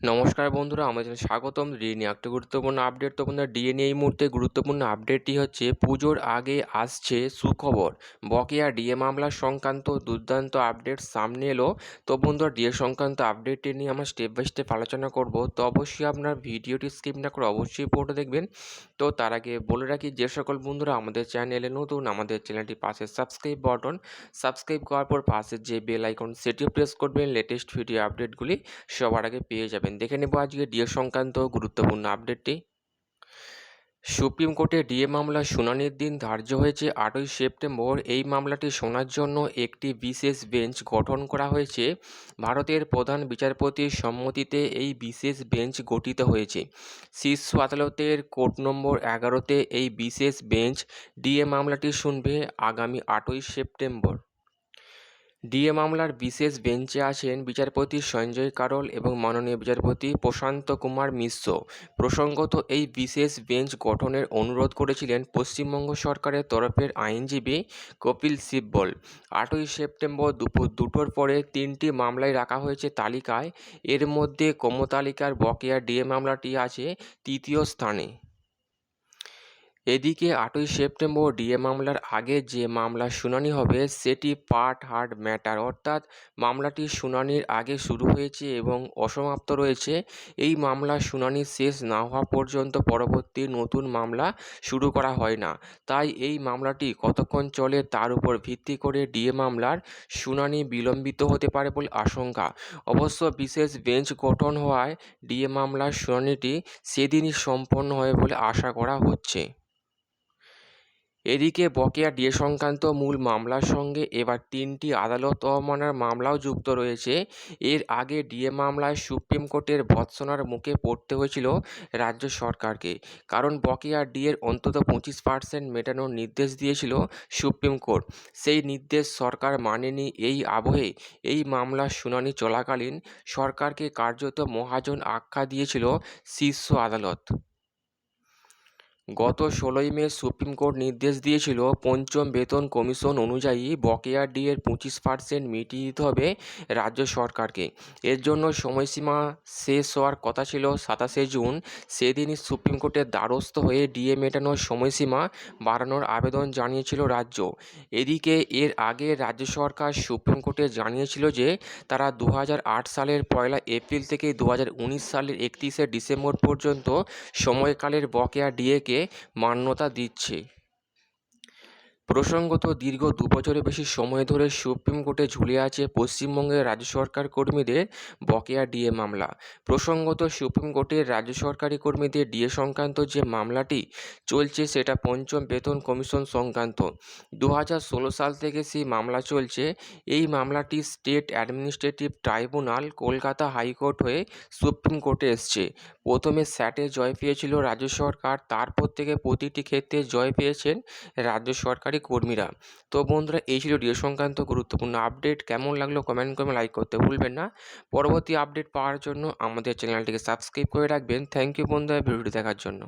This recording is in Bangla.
নমস্কার বন্ধুরা আমাদের স্বাগতম। ডিএ নিয়ে একটা গুরুত্বপূর্ণ আপডেট তো বন্ধুরা ডিএ নিয়ে এই মুহূর্তে গুরুত্বপূর্ণ আপডেটটি হচ্ছে, পুজোর আগে আসছে সুখবর। বকেয়া ডিএ মামলা সংক্রান্ত দুর্দান্ত আপডেট সামনে এলো। তো বন্ধুরা ডিএ সংক্রান্ত আপডেটটি নিয়ে আমরা স্টেপ বাই স্টেপ আলোচনা করব। তো অবশ্যই আপনার ভিডিওটি স্কিপ না করে অবশ্যই পুরোটা দেখবেন। তো তার আগে বলে রাখি, যে সকল বন্ধুরা আমাদের চ্যানেলে নতুন, আমাদের চ্যানেলটি পাশে সাবস্ক্রাইব বাটন সাবস্ক্রাইব করার পর পাশে যে বেল আইকন সেটিও প্রেস করবেন। লেটেস্ট ভিডিও আপডেটগুলি সবার আগে পেয়ে যাবেন। দেখে নেব আজকে ডিএ সংক্রান্ত গুরুত্বপূর্ণ আপডেটটি। সুপ্রিম কোর্টে ডিএ মামলার শুনানির দিন ধার্য হয়েছে আটই সেপ্টেম্বর। এই মামলাটি শোনার জন্য একটি বিশেষ বেঞ্চ গঠন করা হয়েছে। ভারতের প্রধান বিচারপতির সম্মতিতে এই বিশেষ বেঞ্চ গঠিত হয়েছে। শীর্ষ আদালতের কোর্ট নম্বর এগারোতে এই বিশেষ বেঞ্চ ডিএ মামলাটি শুনবে আগামী আটই সেপ্টেম্বর। ডিএ মামলার বিশেষ বেঞ্চে আছেন বিচারপতি সঞ্জয় কারল এবং মাননীয় বিচারপতি প্রশান্ত কুমার মিশ্র। প্রসঙ্গত, এই বিশেষ বেঞ্চ গঠনের অনুরোধ করেছিলেন পশ্চিমবঙ্গ সরকারের তরফের আইনজীবী কপিল সিব্বল। আটই সেপ্টেম্বর দুপুর দুটোর পরে তিনটি মামলায় রাখা হয়েছে তালিকায়। এর মধ্যে কমতালিকার বকেয়া ডিএ মামলাটি আছে তৃতীয় স্থানে। এদিকে আটই সেপ্টেম্বর ডিএ মামলার আগে যে মামলার শুনানি হবে, সেটি পার্ট হার্ড ম্যাটার। অর্থাৎ মামলাটি শুনানির আগে শুরু হয়েছে এবং অসমাপ্ত রয়েছে। এই মামলার শুনানি শেষ না হওয়া পর্যন্ত পরবর্তী নতুন মামলা শুরু করা হয় না। তাই এই মামলাটি কতক্ষণ চলে তার উপর ভিত্তি করে ডিএ মামলার শুনানি বিলম্বিত হতে পারে বলে আশঙ্কা। অবশ্য বিশেষ বেঞ্চ গঠন হওয়ায় ডিএ মামলার শুনানিটি সেদিনই সম্পন্ন হবে বলে আশা করা হচ্ছে। এদিকে বকেয়া ডিএ সংক্রান্ত মূল মামলার সঙ্গে এবার তিনটি আদালত অবমাননার মামলাও যুক্ত রয়েছে। এর আগে ডিএ মামলায় সুপ্রিম কোর্টের ভৎসনার মুখে পড়তে হয়েছিল রাজ্য সরকারকে। কারণ বকেয়া ডিএর অন্তত পঁচিশ পার্সেন্ট মেটানোর নির্দেশ দিয়েছিল সুপ্রিম কোর্ট। সেই নির্দেশ সরকার মানেনি এই আবহে। এই মামলার শুনানি চলাকালীন সরকারকে কার্যত মহাজন আখ্যা দিয়েছিল শীর্ষ আদালত। গত ষোলোই মে সুপ্রিম কোর্ট নির্দেশ দিয়েছিল, পঞ্চম বেতন কমিশন অনুযায়ী বকেয়া ডিএর পঁচিশ পার্সেন্ট মিটিয়ে দিতে হবে রাজ্য সরকারকে। এর জন্য সময়সীমা শেষ হওয়ার কথা ছিল সাতাশে জুন। সেদিনই সুপ্রিম কোর্টের দ্বারস্থ হয়ে ডিএ মেটানোর সময়সীমা বাড়ানোর আবেদন জানিয়েছিল রাজ্য। এদিকে এর আগে রাজ্য সরকার সুপ্রিম কোর্টে জানিয়েছিল যে, তারা দু হাজার আট সালের পয়লা এপ্রিল থেকে দু হাজার উনিশ সালের একত্রিশে ডিসেম্বর পর্যন্ত সময়কালের বকেয়া ডিএকে মান্যতা দিচ্ছে। প্রসঙ্গত, দীর্ঘ দু বছরের বেশি সময় ধরে সুপ্রিম কোর্টে ঝুলে আছে পশ্চিমবঙ্গের রাজ্য সরকার কর্মীদের বকেয়া ডিএ মামলা। প্রসঙ্গত, সুপ্রিম কোর্টের রাজ্য সরকারি কর্মীদের ডিএ সংক্রান্ত যে মামলাটি চলছে, সেটা পঞ্চম বেতন কমিশন সংক্রান্ত। দু হাজার ষোলো সাল থেকে সেই মামলা চলছে। এই মামলাটি state administrative tribunal, Kolkata high court হয়ে সুপ্রিম কোর্টে এসছে। প্রথমে স্যাটে জয় পেয়েছিল রাজ্য সরকার, তারপর থেকে প্রতিটি ক্ষেত্রে জয় পেয়েছেন রাজ্য সরকারি কর্মীরা। তো বন্ধুরা, এই ছিল ডিও সংক্রান্ত গুরুত্বপূর্ণ আপডেট। কেমন লাগল কমেন্ট করে লাইক করতে ভুলবেন না। পরবর্তী আপডেট পাওয়ার জন্য আমাদের চ্যানেলটিকে সাবস্ক্রাইব করে রাখবেন। থ্যাংক ইউ বন্ধুরা, ভিডিওটি দেখার জন্য।